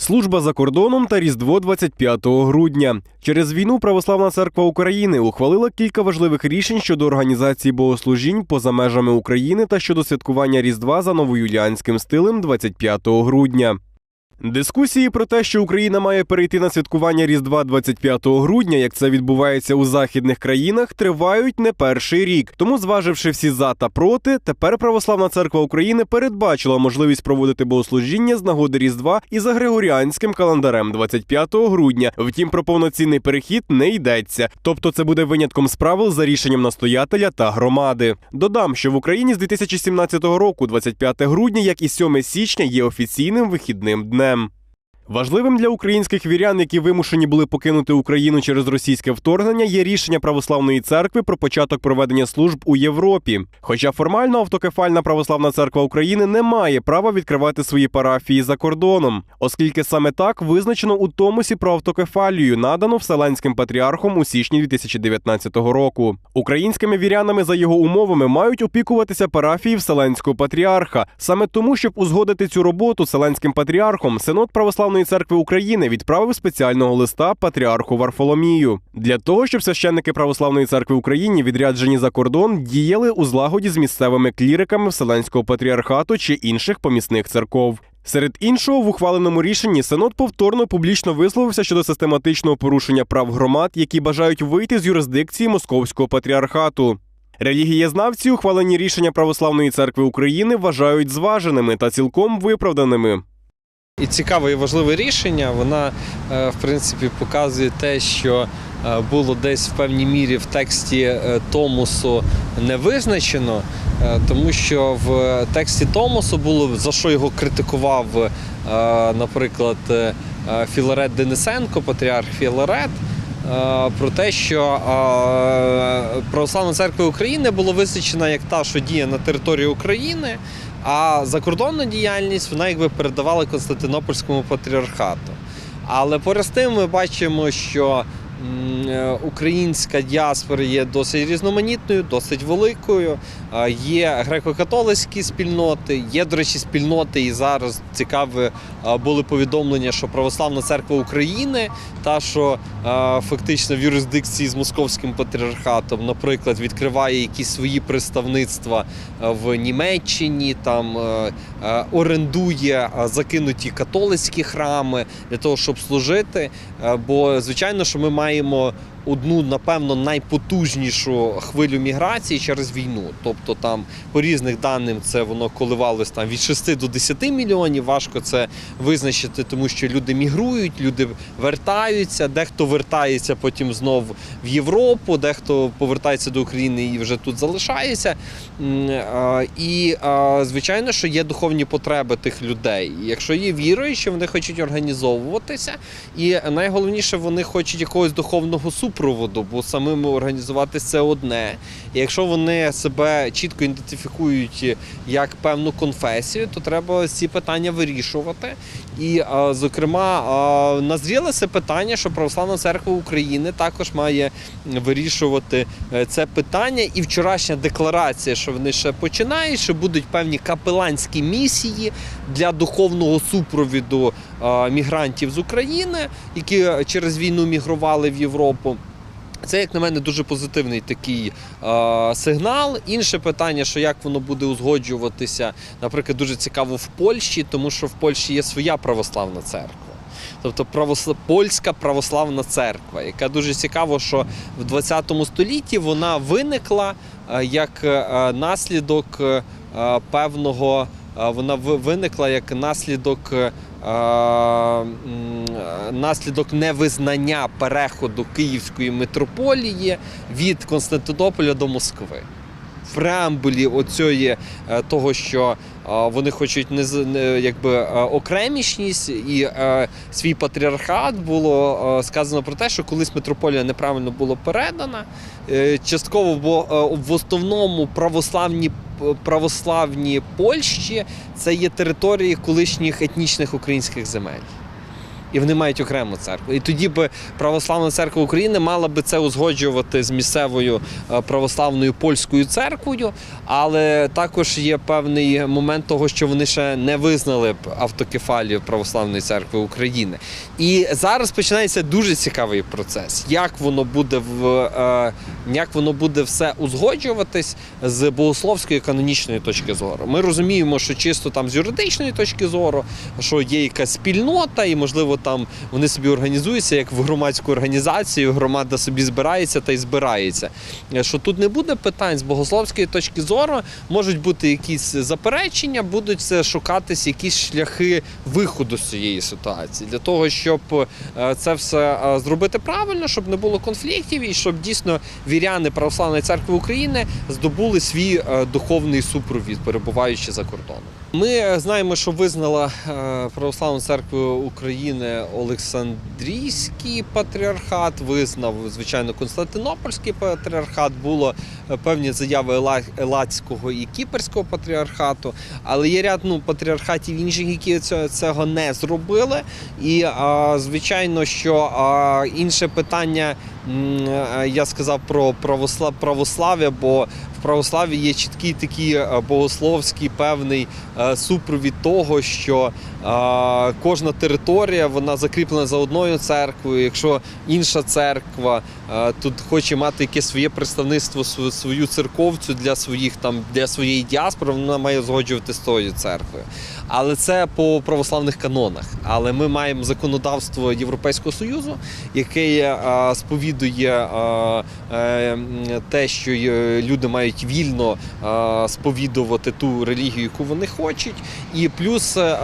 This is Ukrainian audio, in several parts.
Служба за кордоном та Різдво 25 грудня. Через війну Православна церква України ухвалила кілька важливих рішень щодо організації богослужінь поза межами України та щодо святкування Різдва за новоюліанським стилем 25 грудня. Дискусії про те, що Україна має перейти на святкування Різдва 25 грудня, як це відбувається у західних країнах, тривають не перший рік. Тому, зваживши всі за та проти, тепер Православна церква України передбачила можливість проводити богослужіння з нагоди Різдва і за григоріанським календарем 25 грудня. Втім, про повноцінний перехід не йдеться. Тобто, це буде винятком з правил за рішенням настоятеля та громади. Додам, що в Україні з 2017 року, 25 грудня, як і 7 січня, є офіційним вихідним днем. them Важливим для українських вірян, які вимушені були покинути Україну через російське вторгнення, є рішення православної церкви про початок проведення служб у Європі. Хоча формально автокефальна православна церква України не має права відкривати свої парафії за кордоном, оскільки саме так визначено у Томосі про автокефалію, надано Вселенським патріархом у січні 2019 року. Українськими вірянами за його умовами мають опікуватися парафії Вселенського патріарха. Саме тому, щоб узгодити цю роботу Вселенським патріархом, Синод Православної церкви України відправив спеціального листа патріарху Варфоломію для того, щоб священники Православної церкви України, відряджені за кордон, діяли у злагоді з місцевими кліриками Вселенського патріархату чи інших помісних церков. Серед іншого, в ухваленому рішенні Синод повторно публічно висловився щодо систематичного порушення прав громад, які бажають вийти з юрисдикції Московського патріархату. Релігієзнавці ухвалені рішення Православної церкви України вважають зваженими та цілком виправданими. І цікаве і важливе рішення. Вона, е, в принципі, показує те, що е, було десь в певній мірі в тексті е, Томосу не визначено, тому що в тексті Томосу було за що його критикував, наприклад, Філарет Денисенко, патріарх Філарет. Про те, що Православна церква України була визначена як та, що діє на території України, а закордонну діяльність вона якби передавала Константинопольському патріархату. Але поряд з тим ми бачимо, що українська діаспора є досить різноманітною, досить великою. Е, Є греко-католицькі спільноти, є, до речі, спільноти, і зараз цікаве е, були повідомлення, що Православна церква України, та що е, фактично в юрисдикції з московським патріархатом, наприклад, відкриває якісь свої представництва е, в Німеччині, там е, е, орендує е, закинуті католицькі храми для того, щоб служити. Е, Бо звичайно, що ми маємо imamo одну, напевно, найпотужнішу хвилю міграції через війну. Тобто там по різних даним це воно коливалось там від 6 до 10 мільйонів. Важко це визначити, тому що люди мігрують, люди вертаються, дехто вертається потім знов в Європу, дехто повертається до України і вже тут залишається. І звичайно, що є духовні потреби тих людей. Якщо є віруючі, вони хочуть організовуватися, і найголовніше, вони хочуть якогось духовного супроводу, бо самим організуватися це одне. І якщо вони себе чітко ідентифікують як певну конфесію, то треба ці питання вирішувати. І, зокрема, а, назріло це питання, що Православна церква України також має вирішувати е, це питання. І вчорашня декларація, що вони ще починають, що будуть певні капеланські місії для духовного супровіду мігрантів з України, які через війну мігрували в Європу. Це, як на мене, дуже позитивний такий е, сигнал. Інше питання, що як воно буде узгоджуватися, наприклад, дуже цікаво в Польщі, тому що в Польщі є своя православна церква. Тобто правосла... польська православна церква, яка дуже цікаво, що в 20 столітті вона виникла як наслідок певного, вона ви- виникла як наслідок. е, Наслідок невизнання переходу Київської митрополії від Константинополя до Москви. В преамбулі оцієї е, того, що е, вони хочуть не, якби окремішність і свій патріархат було сказано про те, що колись митрополія неправильно була передана. Частково, бо в основному православні православні Польщі це є території колишніх етнічних українських земель. І вони мають окрему церкву. І тоді би Православна церква України мала би це узгоджувати з місцевою е, православною польською церквою, але також є певний момент того, що вони ще не визнали б автокефалію Православної церкви України. І зараз починається дуже цікавий процес, як воно буде в е, як воно буде все узгоджуватись з богословської канонічної точки зору. Ми розуміємо, що чисто там з юридичної точки зору, що є якась спільнота, і можливо там вони собі організуються як в громадську організацію. Громада собі збирається та й збирається. Е, Що тут не буде питань з богословської точки зору, можуть бути якісь заперечення, будуть шукатись якісь шляхи виходу з цієї ситуації для того, щоб е, це все е, зробити правильно, щоб не було конфліктів і щоб дійсно віряни Православної церкви України здобули свій духовний супровід, перебуваючи за кордоном. Ми знаємо, що визнала Православну церкву України Олександрійський патріархат, визнав звичайно Константинопольський патріархат. Було е, певні заяви Елацького і Кіперського патріархату, але є ряд ну, патріархатів інших, які цього, не зробили. І звичайно, що інше питання я сказав про православ, православ'я, бо в православі є чіткий такий е, богословський певний е, супровід того, що е, кожна територія вона закріплена за одною церквою. Якщо інша церква е, тут хоче мати якесь своє представництво, свою церковцю для своїх там для своєї діаспори, вона має згоджувати з тою церквою. Але це по православних канонах. Але ми маємо законодавство Європейського союзу, яке е, сповідує е, те, що люди мають вільно сповідувати ту релігію, яку вони хочуть. І плюс е,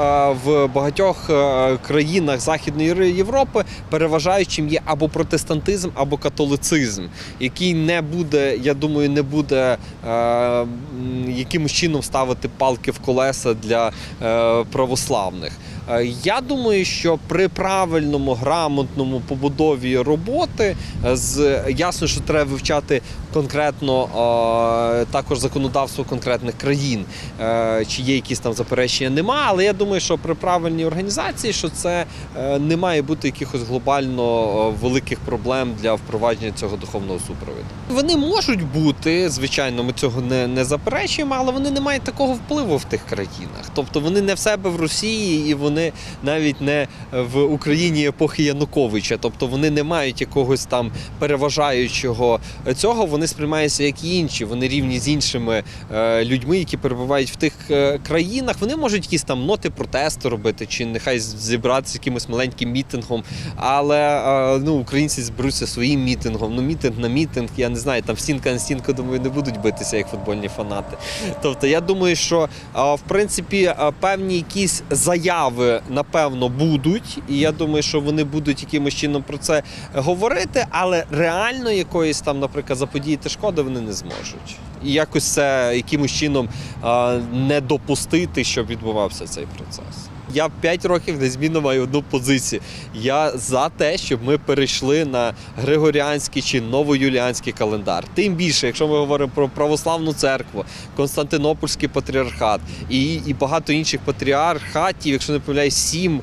в багатьох е, країнах Західної Європи переважаючим є або протестантизм, або католицизм, який не буде, я думаю, не буде якимось чином ставити палки в колеса для православних. Я думаю, що при правильному, грамотному побудові роботи з ясно, що треба вивчати конкретно також законодавство конкретних країн, е, чи є якісь там заперечення, нема. Але я думаю, що при правильній організації, що це е, не має бути якихось глобально е, великих проблем для впровадження цього духовного супроводу. Вони можуть бути, звичайно, ми цього не, не заперечуємо, але вони не мають такого впливу в тих країнах. Тобто вони не в себе в Росії і вони навіть не в Україні епохи Януковича. Тобто вони не мають якогось там переважаючого цього. Вони сприймаються як і інші. Вони рівні з іншими е, людьми, які перебувають в тих е, країнах. Вони можуть якісь там ноти протесту робити, чи нехай зібратися якимось маленьким мітингом. Але е, ну, українці зберуться своїм мітингом. Ну, мітинг на мітинг, я не знаю, там стінка на стінку, думаю, не будуть битися як футбольні фанати. Тобто, я думаю, що в принципі певні якісь заяви напевно будуть, і я думаю, що вони будуть якимось чином про це говорити, але реально якоїсь там, наприклад, заподіяти шкоди вони не зможуть. І якось це якимось чином не допустити, щоб відбувався цей процес. Я 5 років незмінно маю одну позицію. Я за те, щоб ми перейшли на григоріанський чи новоюліанський календар. Тим більше, якщо ми говоримо про православну церкву, Константинопольський патріархат і, і багато інших патріархатів, якщо не помиляюсь, сім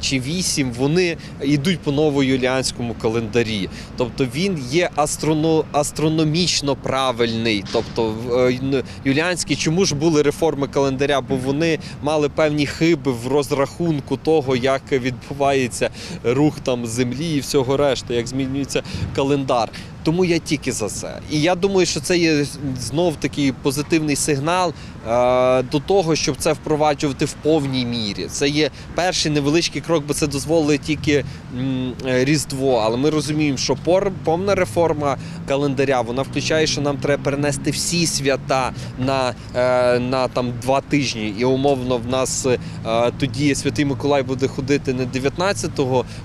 чи вісім, вони йдуть по новоюліанському календарі. Тобто він є астроно, астрономічно правильний. Тобто е, юліанський, чому ж були реформи календаря? Бо вони мали певні хиби в розрахунку того, як відбувається рух там землі і всього решти, як змінюється календар. Тому я тільки за це. І я думаю, що це є знов такий позитивний сигнал е, до того, щоб це впроваджувати в повній мірі. Це є перший невеличкий крок, бо це дозволить тільки м, е, Різдво. Але ми розуміємо, що пор, повна реформа календаря вона включає, що нам треба перенести всі свята на, е, на там два тижні. І умовно в нас е, тоді Святий Миколай буде ходити не 19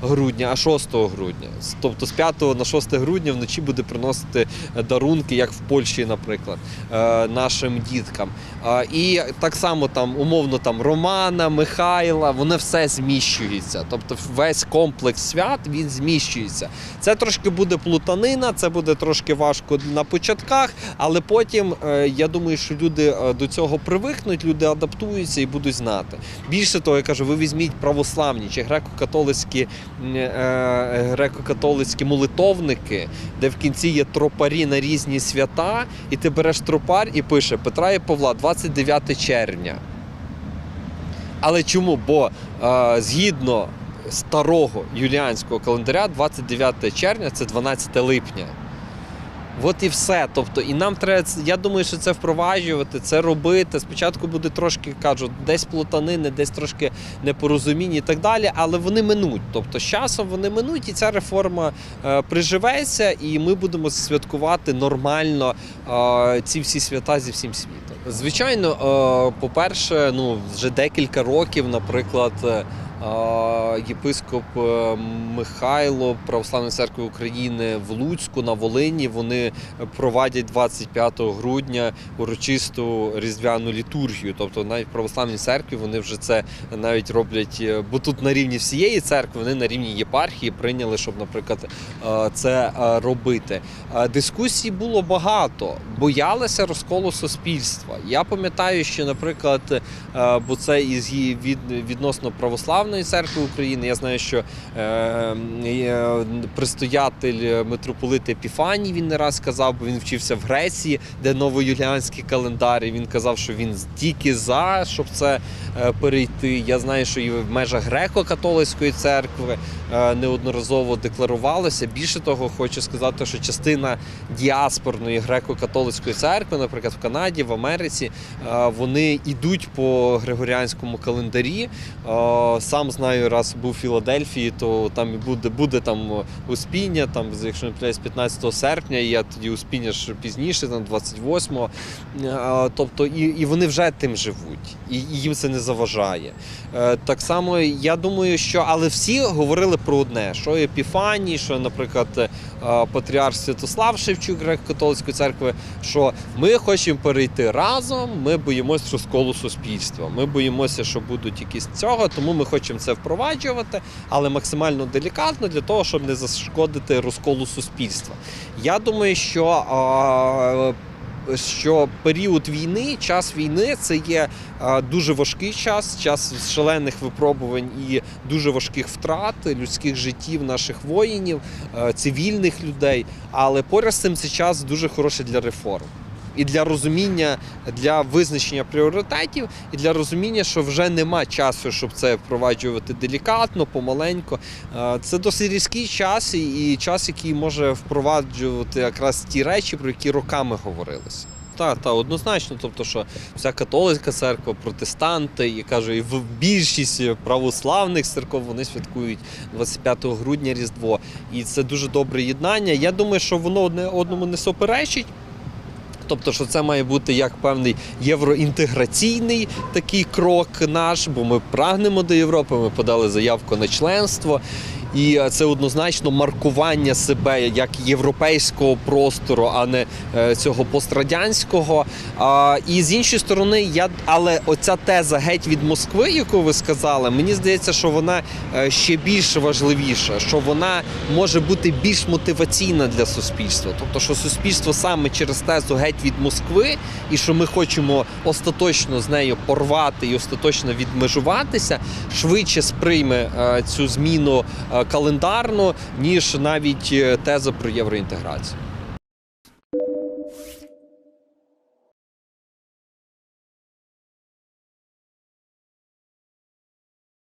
грудня, а 6 грудня. Тобто з 5 на 6 грудня вночі буде буде приносити дарунки, як в Польщі, наприклад, е, нашим діткам. Е, І так само там умовно там Романа, Михайла, воно все зміщується. Тобто весь комплекс свят він зміщується. Це трошки буде плутанина, це буде трошки важко на початках, але потім е, я думаю, що люди е, до цього привикнуть, люди адаптуються і будуть знати. Більше того, я кажу, ви візьміть православні чи греко-католицькі е, греко-католицькі молитовники, де в кінці є тропарі на різні свята, і ти береш тропар і пише Петра і Павла, 29 червня. Але чому? Бо е, згідно старого юліанського календаря, 29 червня це 12 липня. От і все. Тобто, і нам треба, я думаю, що це впроваджувати, це робити. Спочатку буде трошки, кажу, десь плутанини, десь трошки непорозуміння і так далі, але вони минуть. Тобто, з часом вони минуть, і ця реформа е, приживеться, і ми будемо святкувати нормально е, ці всі свята зі всім світом. Звичайно, е, по-перше, ну вже декілька років, наприклад. е, е, Єпископ е, Михайло Православної церкви України в Луцьку на Волині вони провадять 25 грудня урочисту різдвяну літургію. Тобто навіть в православній церкві вони вже це навіть роблять, е, бо тут на рівні всієї церкви, вони на рівні єпархії прийняли, щоб, наприклад, е, це робити. Дискусій було багато, боялися розколу суспільства. Я пам'ятаю, що, наприклад, бо це із від, відносно православної церкви України. Я знаю, що е, предстоятель митрополит Епіфаній він не раз казав, бо він вчився в Греції, де новоюліанський календар. І він казав, що він тільки за, щоб це е, перейти. Я знаю, що і в межах греко-католицької церкви е, неодноразово декларувалося. Більше того, хочу сказати, що частина діаспорної греко-католицької церкви, наприклад, в Канаді, в Америці, вони йдуть по григоріанському календарі. Сам знаю, раз був у Філадельфії, то там буде, буде там успіння, там, якщо не помиляюсь, 15 серпня, і я тоді успіння ж пізніше, там 28-го. Е, Тобто, і, і вони вже тим живуть, і, і їм це не заважає. Е, Так само я думаю, що але всі говорили про одне: що Епіфаній, що, наприклад, е, патріарх Святослав Шевчук греко-католицької церкви, що ми хочемо перейти разом, ми боїмося розколу суспільства. Ми боїмося, що будуть якісь цього, тому ми хочемо це впроваджувати, але максимально делікатно для того, щоб не зашкодити розколу суспільства. Я думаю, що. що період війни, час війни це є дуже важкий час, час шалених випробувань і дуже важких втрат людських життів наших воїнів, е, цивільних людей. Але поряд з цим це час дуже хороший для реформ. І для розуміння, для визначення пріоритетів, і для розуміння, що вже нема часу, щоб це впроваджувати делікатно, помаленько. Е, Це досить різкий час і час, який може впроваджувати якраз ті речі, про які роками говорилося. Так, так, однозначно. Тобто, що вся католицька церква, протестанти, і кажу, і в більшість православних церков вони святкують 25 грудня Різдво. І це дуже добре єднання. Я думаю, що воно одне одному не суперечить. Тобто, що це має бути як певний євроінтеграційний такий крок наш, бо ми прагнемо до Європи, ми подали заявку на членство. І е, це однозначно маркування себе як європейського простору, а не е, цього пострадянського. І з іншої сторони, я але оця теза геть від Москви, яку ви сказали, мені здається, що вона е, ще більш важливіша, що вона може бути більш мотиваційна для суспільства. Тобто, що суспільство саме через тезу геть від Москви, і що ми хочемо остаточно з нею порвати і остаточно відмежуватися, швидше сприйме цю зміну календарну, ніж навіть е, теза про євроінтеграцію.